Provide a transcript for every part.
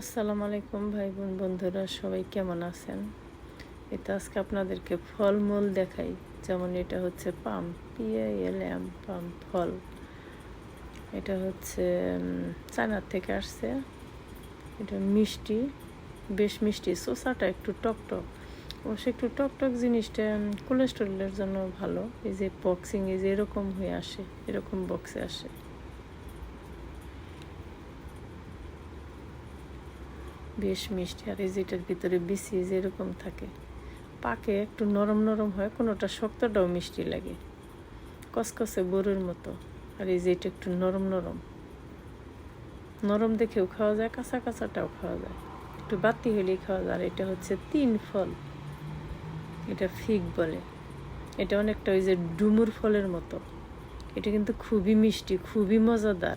আসসালামু আলাইকুম ভাই বোন বন্ধুরা, সবাই কেমন আছেন? এটা আজকে আপনাদেরকে ফলমূল দেখাই। যেমন এটা হচ্ছে পাম পিএল এম পাম ফল। এটা হচ্ছে চায়নার থেকে আসছে। এটা মিষ্টি, বেশ মিষ্টি। শসাটা একটু টক টক। অবশ্য একটু টক টক জিনিসটা কোলেস্টেরলের জন্য ভালো। এই যে বক্সিং এই যে এরকম হয়ে আসে, এরকম বক্সে আসে। বেশ মিষ্টি আর এই যেটার ভিতরে বিসি যেরকম থাকে। পাকে একটু নরম নরম হয়, কোনোটা শক্তটাও মিষ্টি লাগে। কসকসে বড়ুর মতো। আর এই যে এটা একটু নরম নরম। নরম দেখেও খাওয়া যায়, কাঁচা কাঁচাটাও খাওয়া যায়। একটু বাতি হলেই খাওয়া যায়। আর এটা হচ্ছে তিন ফল। এটা ফিগ বলে। এটা অনেকটা ওই যে ডুমুর ফলের মতো। এটা কিন্তু খুবই মিষ্টি, খুবই মজাদার।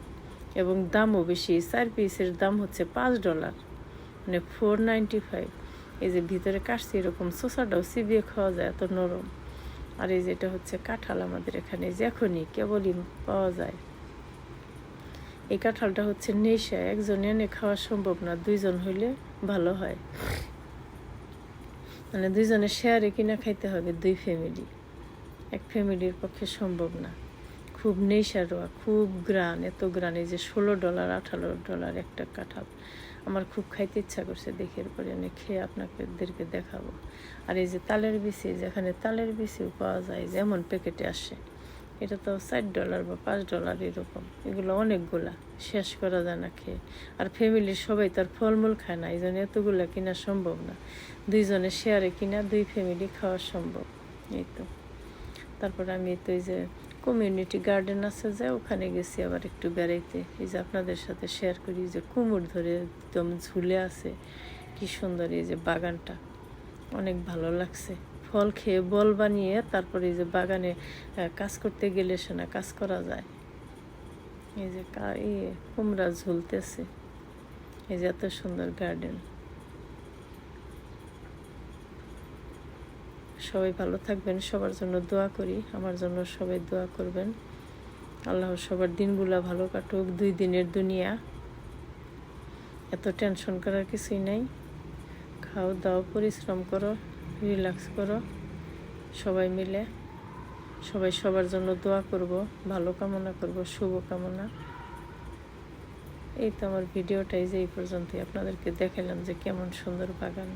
এবং দামও বেশি। চার পিসের দাম হচ্ছে পাঁচ ডলার। মানে ফোর নাইনটি ফাইভ এই যে ভিতরে কাটছি এরকম শসাটাও চিবিয়ে খাওয়া যায়, এত নরম। আর এই যেটা হচ্ছে কাঁঠাল আমাদের এখানে যে এখনই কেবলই পাওয়া যায়। এই কাঁঠালটা হচ্ছে নেশা, একজন এনে খাওয়া সম্ভব না, দুইজন হইলে ভালো হয়। মানে দুইজনে শেয়ারে কিনা খাইতে হবে, দুই ফ্যামিলি এক ফ্যামিলির পক্ষে সম্ভব না। খুব নেশারোয়া খুব গ্রান এত গ্রান এই যে ষোলো ডলার আঠারো ডলার একটা কাঁঠাল। আমার খুব খাইতে ইচ্ছা করছে, দেখে পরে আমি খেয়ে আপনাদেরকে দেখাবো। আর এই যে তালের বিচি, যেখানে তালের বিচিও পাওয়া যায় যেমন প্যাকেটে আসে, এটা তো চার ডলার বা পাঁচ ডলার এরকম। এগুলো অনেকগুলা, শেষ করা যায় না খেয়ে। আর ফ্যামিলির সবাই তার ফলমূল খায় না, এই জন্য এতগুলা কিনা সম্ভব না। দুইজনে শেয়ারে কিনা, দুই ফ্যামিলি খাওয়া সম্ভব। এই তো। তারপরে আমি তো এই যে কমিউনিটি গার্ডেন আছে যে, ওখানে গেছি আবার একটু বেড়াইতে। এই যে আপনাদের সাথে শেয়ার করি যে কুমড় ধরে একদম ঝুলে আছে। কি সুন্দর এই যে বাগানটা। অনেক ভালো লাগছে। ফল খেয়ে বল বানিয়ে তারপরে এই যে বাগানে কাজ করতে গেলে সে না কাজ করা যায়। এই যে ইয়ে কুমড়া ঝুলতেছে। এই যে এত সুন্দর গার্ডেন সবাই ভালো থাকবেন, সবার জন্য দোয়া করি, আমার জন্য সবাই দোয়া করবেন। আল্লাহ সবার দিনগুলা ভালো কাটুক, দুই দিনের দুনিয়া। এত টেনশন করার কিছুই নাই। খাও, দাও, পরিশ্রম করো রিল্যাক্স করো, সবাই মিলে। সবাই সবার জন্য দোয়া করব, ভালো কামনা করব, শুভ কামনা। এই তো আমার ভিডিওটাই যে এই পর্যন্তই। আপনাদেরকে দেখালাম যে কেমন সুন্দর বাগান।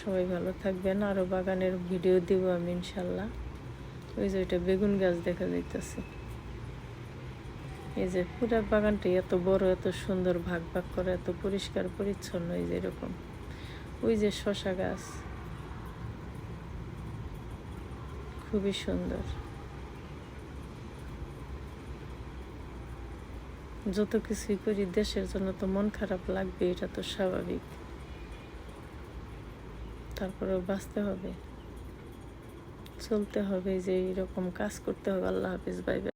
সবাই ভালো থাকবেন। আরও বাগানের ভিডিও দিব আমি, ইনশাল্লাহ। ওই যে ওইটা বেগুন গাছ দেখা যাইতেছে। এই যে পুরা বাগানটা এত বড়, এত সুন্দর, ভাগ ভাগ করে, এত পরিষ্কার, পরিচ্ছন্ন, এই যে এরকম। ওই যে শশা গাছ। খুবই সুন্দর। যত কিছুই করি, দেশের জন্য তো মন খারাপ লাগবে, এটা তো স্বাভাবিক। তারপরেও বাঁচতে হবে। চলতে হবে যে এরকম কাজ করতে হবে। আল্লাহ হাফিজ বাই